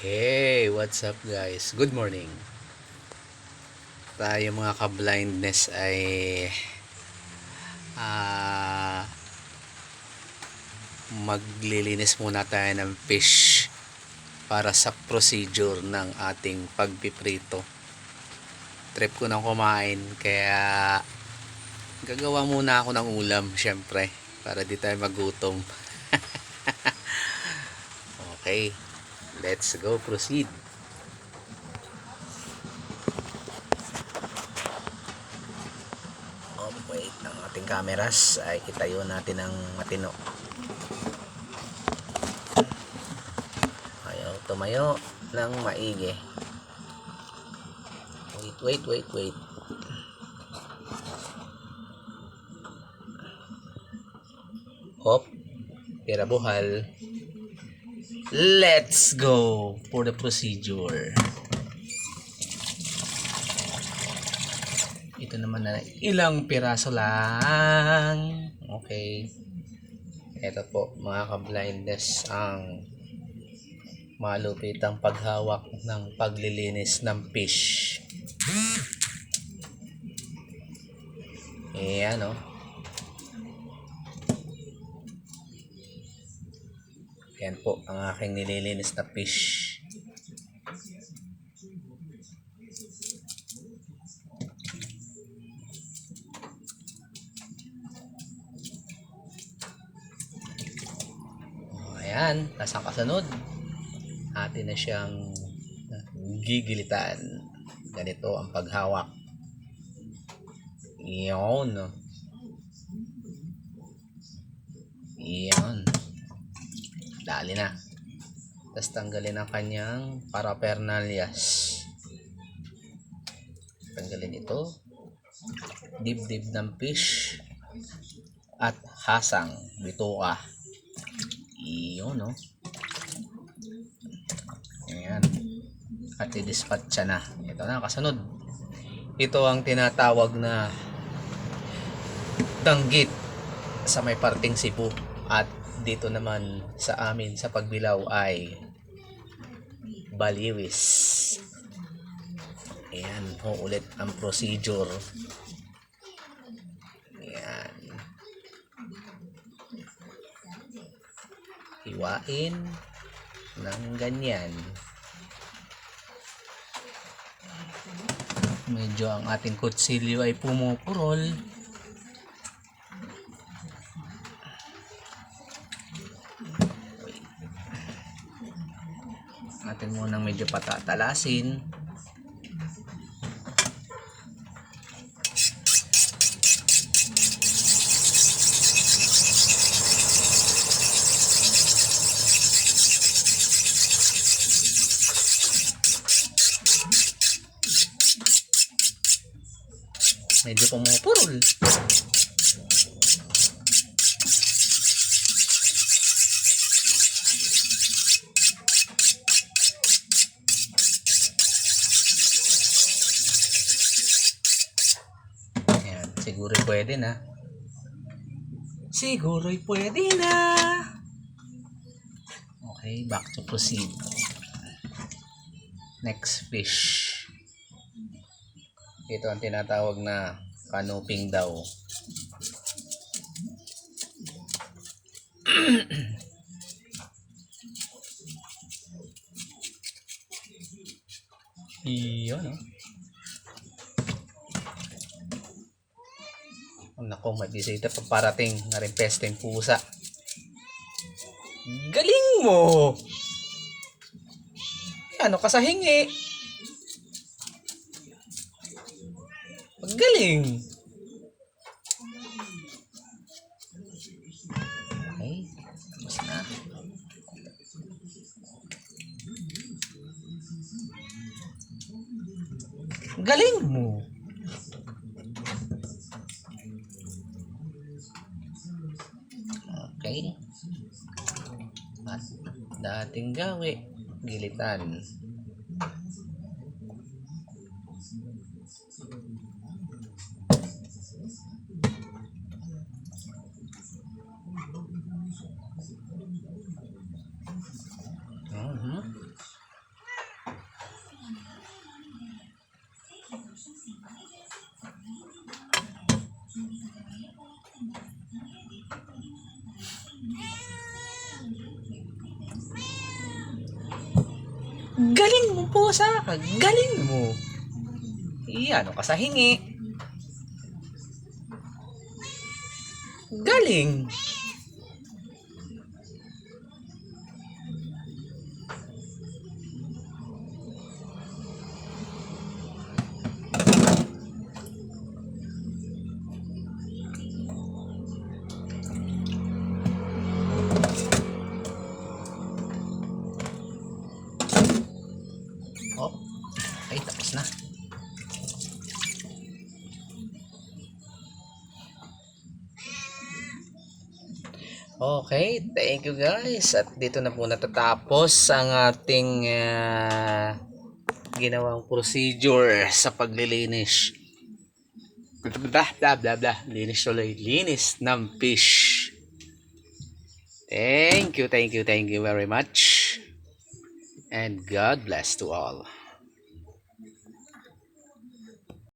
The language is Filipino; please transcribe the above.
Hey, what's up guys? Good morning. Tayo mga ka-blindness ay ah maglilinis muna tayo ng fish para sa procedure ng ating pagpiprito. Trip ko nang kumain kaya gagawa muna ako ng ulam syempre para di tayo magutom. okay. Let's go proceed. Wait. Ang ating cameras ay itayo natin ng matino. Ayaw tumayo ng maigi. Wait, wait, wait, wait. Hop. Tira buhal. Let's go for the procedure. Ito naman na ilang piraso lang. Okay. Ito po mga ka-blindness ang malupitang paghawak ng paglilinis ng fish. Ayan o. Yan po ang aking nililinis na fish. Oh, ayan, nasang kasunod. Atin na siyang gigilitan. Ganito ang paghawak. Iyon. Iyon dali na. Tapos tanggalin ang kanyang paraphernalyas tanggalin ito. Dibdib ng fish at hasang. Bituka iyon no? Ayan. At i-dispatcha na. Ito na kasunod. Ito ang tinatawag na tanggit sa may parting Cebu at dito naman sa amin sa pagbilaw ay baliwis. Ayan, ho ulit ang procedure. Ayan. Hiwain ng ganyan. Medyo ang ating kutsilyo ay pumupurol. Natin munang medyo patatalasin medyo pumupurol siguro pwede na. Siguro pwede na. Okay, back to proceed. Next fish. Ito ang tinatawag na canoping daw. Iyon, no? Nako, may bisita pa parating na rin pesteng pusa. Galing mo! Ano ka sa hingi? Na. Galing mo! Okay. At dating gawi, gilitan. Mhm. Galing mo po sa Galing mo. Iyan ka sa hingi. Galing. Oh, ay tapos na. Okay, thank you guys. At dito na po natatapos ang ating ah, ginawang procedure sa paglilinis. Blah, blah, blah, blah. Linis tuloy. Linis ng fish. Thank you, thank you, thank you very much. And God bless to all.